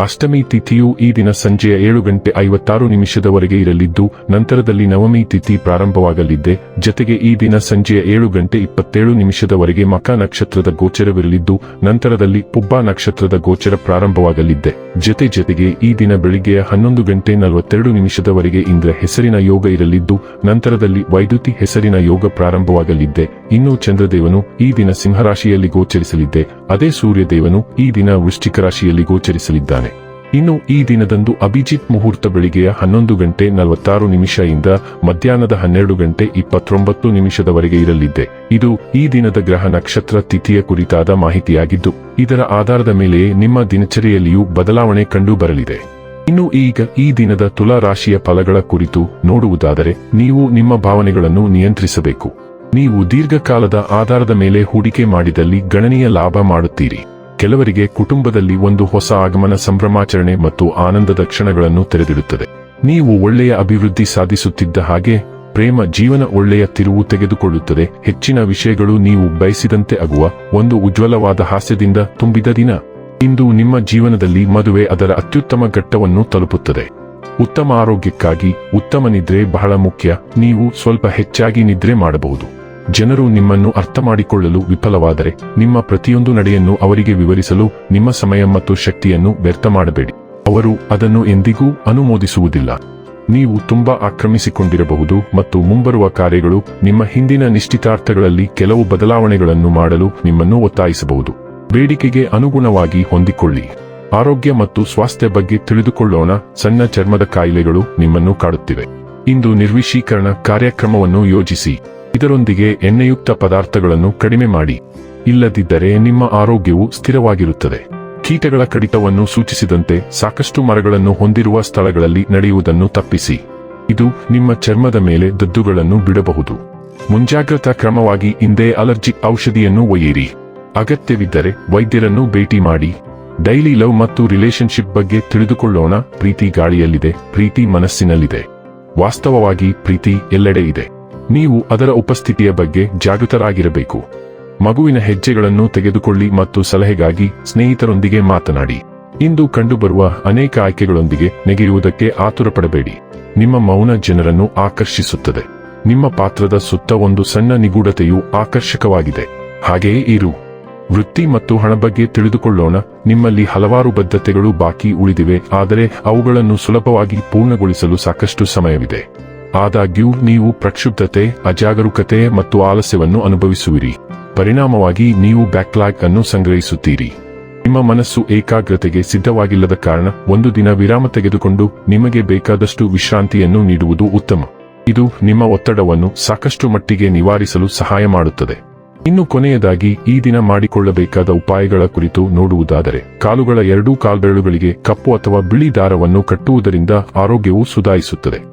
ಅಷ್ಟಮಿ ತಿಥಿಯು ಈ ದಿನ ಸಂಜೆಯ ಏಳು ಗಂಟೆ ಐವತ್ತಾರು ನಿಮಿಷದವರೆಗೆ ಇರಲಿದ್ದು, ನಂತರದಲ್ಲಿ ನವಮಿ ತಿಥಿ ಪ್ರಾರಂಭವಾಗಲಿದ್ದೆ ಜತೆಗೆ ಈ ದಿನ ಸಂಜೆಯ ಏಳು ಗಂಟೆ ಇಪ್ಪತ್ತೇಳು ನಿಮಿಷದವರೆಗೆ ಮಕ ನಕ್ಷತ್ರದ ಗೋಚರವಿರಲಿದ್ದು, ನಂತರದಲ್ಲಿ ಪುಬ್ಬ ನಕ್ಷತ್ರದ ಗೋಚರ ಪ್ರಾರಂಭವಾಗಲಿದ್ದೆ ಜತೆ ಜತೆಗೆ ಈ ದಿನ ಬೆಳಿಗ್ಗೆಯ ಹನ್ನೊಂದು ಗಂಟೆ ನಲವತ್ತೆರಡು ನಿಮಿಷದವರೆಗೆ ಇಂದ್ರ ಹೆಸರಿನ ಯೋಗ ಇರಲಿದ್ದು, ನಂತರದಲ್ಲಿ ವೈದ್ಯುತಿ ಹೆಸರಿನ ಯೋಗ ಪ್ರಾರಂಭವಾಗಲಿದ್ದೆ ಇನ್ನು ಚಂದ್ರದೇವನು ಈ ದಿನ ಸಿಂಹರಾಶಿಯಲ್ಲಿ ಗೋಚರಿಸಲಿದ್ದೆ ಅದೇ ಸೂರ್ಯದೇವನು ಈ ದಿನ ವೃಶ್ಚಿಕ ರಾಶಿಯಲ್ಲಿ ಗೋಚರಿಸಲಿದ್ದಾನೆ. ಇನ್ನು ಈ ದಿನದಂದು ಅಭಿಜಿತ್ ಮುಹೂರ್ತ ಬೆಳಿಗ್ಗೆಯ ಹನ್ನೊಂದು ಗಂಟೆ ನಲವತ್ತಾರು ನಿಮಿಷ ಇಂದ ಮಧ್ಯಾಹ್ನದ ಹನ್ನೆರಡು ಗಂಟೆ ಇಪ್ಪತ್ತೊಂಬತ್ತು ನಿಮಿಷದವರೆಗೆ ಇರಲಿದೆ. ಇದು ಈ ದಿನದ ಗ್ರಹ ನಕ್ಷತ್ರ ತಿಥಿಯ ಕುರಿತಾದ ಮಾಹಿತಿಯಾಗಿದ್ದು, ಇದರ ಆಧಾರದ ಮೇಲೆಯೇ ನಿಮ್ಮ ದಿನಚರಿಯಲ್ಲಿಯೂ ಬದಲಾವಣೆ ಕಂಡು ಬರಲಿದೆ ಇನ್ನು ಈಗ ಈ ದಿನದ ತುಲಾ ರಾಶಿಯ ಫಲಗಳ ಕುರಿತು ನೋಡುವುದಾದರೆ, ನೀವು ನಿಮ್ಮ ಭಾವನೆಗಳನ್ನು ನಿಯಂತ್ರಿಸಬೇಕು. ನೀವು ದೀರ್ಘಕಾಲದ ಆಧಾರದ ಮೇಲೆ ಹೂಡಿಕೆ ಮಾಡಿದಲ್ಲಿ ಗಣನೀಯ ಲಾಭ ಮಾಡುತ್ತೀರಿ. ಕೆಲವರಿಗೆ ಕುಟುಂಬದಲ್ಲಿ ಒಂದು ಹೊಸ ಆಗಮನ ಸಂಭ್ರಮಾಚರಣೆ ಮತ್ತು ಆನಂದದ ಕ್ಷಣಗಳನ್ನು ತೆರೆದಿಡುತ್ತದೆ. ನೀವು ಒಳ್ಳೆಯ ಅಭಿವೃದ್ಧಿ ಸಾಧಿಸುತ್ತಿದ್ದ ಹಾಗೆ, ಪ್ರೇಮ ಜೀವನ ಒಳ್ಳೆಯ ತಿರುವು ತೆಗೆದುಕೊಳ್ಳುತ್ತದೆ. ಹೆಚ್ಚಿನ ವಿಷಯಗಳು ನೀವು ಬಯಸಿದಂತೆ ಆಗುವ ಒಂದು ಉಜ್ವಲವಾದ ಹಾಸ್ಯದಿಂದ ತುಂಬಿದ ದಿನ. ಇಂದು ನಿಮ್ಮ ಜೀವನದಲ್ಲಿ ಮದುವೆ ಅದರ ಅತ್ಯುತ್ತಮ ಘಟ್ಟವನ್ನು ತಲುಪುತ್ತದೆ. ಉತ್ತಮ ಆರೋಗ್ಯಕ್ಕಾಗಿ ಉತ್ತಮ ನಿದ್ರೆ ಬಹಳ ಮುಖ್ಯ. ನೀವು ಸ್ವಲ್ಪ ಹೆಚ್ಚಾಗಿ ನಿದ್ರೆ ಮಾಡಬಹುದು. ಜನರು ನಿಮ್ಮನ್ನು ಅರ್ಥ ಮಾಡಿಕೊಳ್ಳಲು ವಿಫಲವಾದರೆ ನಿಮ್ಮ ಪ್ರತಿಯೊಂದು ನಡೆಯನ್ನು ಅವರಿಗೆ ವಿವರಿಸಲು ನಿಮ್ಮ ಸಮಯ ಮತ್ತು ಶಕ್ತಿಯನ್ನು ವ್ಯರ್ಥ ಮಾಡಬೇಡಿ. ಅವರು ಅದನ್ನು ಎಂದಿಗೂ ಅನುಮೋದಿಸುವುದಿಲ್ಲ. ನೀವು ತುಂಬಾ ಆಕ್ರಮಿಸಿಕೊಂಡಿರಬಹುದು ಮತ್ತು ಮುಂಬರುವ ಕಾರ್ಯಗಳು ನಿಮ್ಮ ಹಿಂದಿನ ನಿಶ್ಚಿತಾರ್ಥಗಳಲ್ಲಿ ಕೆಲವು ಬದಲಾವಣೆಗಳನ್ನು ಮಾಡಲು ನಿಮ್ಮನ್ನು ಒತ್ತಾಯಿಸಬಹುದು. ಬೇಡಿಕೆಗೆ ಅನುಗುಣವಾಗಿ ಹೊಂದಿಕೊಳ್ಳಿ. ಆರೋಗ್ಯ ಮತ್ತು ಸ್ವಾಸ್ಥ್ಯ ಬಗ್ಗೆ ತಿಳಿದುಕೊಳ್ಳೋಣ. ಸಣ್ಣ ಚರ್ಮದ ಕಾಯಿಲೆಗಳು ನಿಮ್ಮನ್ನು ಕಾಡುತ್ತಿವೆ. ಇಂದು ನಿರ್ವಿಶೀಕರಣ ಕಾರ್ಯಕ್ರಮವನ್ನು ಯೋಜಿಸಿ. ಇದರೊಂದಿಗೆ ಎಣ್ಣೆಯುಕ್ತ ಪದಾರ್ಥಗಳನ್ನು ಕಡಿಮೆ ಮಾಡಿ. ಇಲ್ಲದಿದ್ದರೆ ನಿಮ್ಮ ಆರೋಗ್ಯವು ಸ್ಥಿರವಾಗಿರುತ್ತದೆ. ಕೀಟಗಳ ಕಡಿತವನ್ನು ಸೂಚಿಸಿದಂತೆ ಸಾಕಷ್ಟು ಮರಗಳನ್ನು ಹೊಂದಿರುವ ಸ್ಥಳಗಳಲ್ಲಿ ನಡೆಯುವುದನ್ನು ತಪ್ಪಿಸಿ. ಇದು ನಿಮ್ಮ ಚರ್ಮದ ಮೇಲೆ ದದ್ದುಗಳನ್ನು ಬಿಡಬಹುದು. ಮುಂಜಾಗ್ರತಾ ಕ್ರಮವಾಗಿ ಹಿಂದೆ ಅಲರ್ಜಿ ಔಷಧಿಯನ್ನು ಒಯ್ಯಿರಿ. ಅಗತ್ಯವಿದ್ದರೆ ವೈದ್ಯರನ್ನು ಭೇಟಿ ಮಾಡಿ. ಡೈಲಿ ಲವ್ ಮತ್ತು ರಿಲೇಶನ್ಶಿಪ್ ಬಗ್ಗೆ ತಿಳಿದುಕೊಳ್ಳೋಣ. ಪ್ರೀತಿ ಗಾಳಿಯಲ್ಲಿದೆ, ಪ್ರೀತಿ ಮನಸ್ಸಿನಲ್ಲಿದೆ. ವಾಸ್ತವವಾಗಿ ಪ್ರೀತಿ ಎಲ್ಲೆಡೆ ಇದೆ. ನೀವು ಅದರ ಉಪಸ್ಥಿತಿಯ ಬಗ್ಗೆ ಜಾಗೃತರಾಗಿರಬೇಕು. ಮಗುವಿನ ಹೆಜ್ಜೆಗಳನ್ನು ತೆಗೆದುಕೊಳ್ಳಿ ಮತ್ತು ಸಲಹೆಗಾಗಿ ಸ್ನೇಹಿತರೊಂದಿಗೆ ಮಾತನಾಡಿ. ಇಂದು ಕಂಡುಬರುವ ಅನೇಕ ಆಯ್ಕೆಗಳೊಂದಿಗೆ ನೆಗೆಯುವುದಕ್ಕೆ ಆತುರಪಡಬೇಡಿ. ನಿಮ್ಮ ಮೌನ ಜನರನ್ನು ಆಕರ್ಷಿಸುತ್ತದೆ. ನಿಮ್ಮ ಪಾತ್ರದ ಸುತ್ತ ಒಂದು ಸಣ್ಣ ನಿಗೂಢತೆಯು ಆಕರ್ಷಕವಾಗಿದೆ. ಹಾಗೆಯೇ ಇರು. ವೃತ್ತಿ ಮತ್ತು ಹಣ ಬಗ್ಗೆ ತಿಳಿದುಕೊಳ್ಳೋಣ. ನಿಮ್ಮಲ್ಲಿ ಹಲವಾರು ಬದ್ಧತೆಗಳು ಬಾಕಿ ಉಳಿದಿವೆ, ಆದರೆ ಅವುಗಳನ್ನು ಸುಲಭವಾಗಿ ಪೂರ್ಣಗೊಳಿಸಲು ಸಾಕಷ್ಟು ಸಮಯವಿದೆ. ಆದಾಗ್ಯೂ, ನೀವು ಪ್ರಕ್ಷುಬ್ಧತೆ, ಅಜಾಗರೂಕತೆ ಮತ್ತು ಆಲಸ್ಯವನ್ನು ಅನುಭವಿಸುವಿರಿ. ಪರಿಣಾಮವಾಗಿ, ನೀವು ಬ್ಯಾಕ್ಲಾಗ್ ಅನ್ನು ಸಂಗ್ರಹಿಸುತ್ತೀರಿ. ನಿಮ್ಮ ಮನಸ್ಸು ಏಕಾಗ್ರತೆಗೆ ಸಿದ್ಧವಾಗಿಲ್ಲದ ಕಾರಣ, ಒಂದು ದಿನ ವಿರಾಮ ತೆಗೆದುಕೊಂಡು, ನಿಮಗೆ ಬೇಕಾದಷ್ಟು ವಿಶ್ರಾಂತಿಯನ್ನು ನೀಡುವುದು ಉತ್ತಮ. ಇದು ನಿಮ್ಮ ಒತ್ತಡವನ್ನು ಸಾಕಷ್ಟು ಮಟ್ಟಿಗೆ ನಿವಾರಿಸಲು ಸಹಾಯ ಮಾಡುತ್ತದೆ. ಇನ್ನು ಕೊನೆಯದಾಗಿ, ಈ ದಿನ ಮಾಡಿಕೊಳ್ಳಬೇಕಾದ ಉಪಾಯಗಳ ಕುರಿತು ನೋಡುವುದಾದರೆ, ಕಾಲುಗಳ ಎರಡೂ ಕಾಲ್ಬೆರಳುಗಳಿಗೆ ಕಪ್ಪು ಅಥವಾ ಬಿಳಿ ದಾರವನ್ನು ಕಟ್ಟುವುದರಿಂದ ಆರೋಗ್ಯವು ಸುಧಾರಿಸುತ್ತದೆ.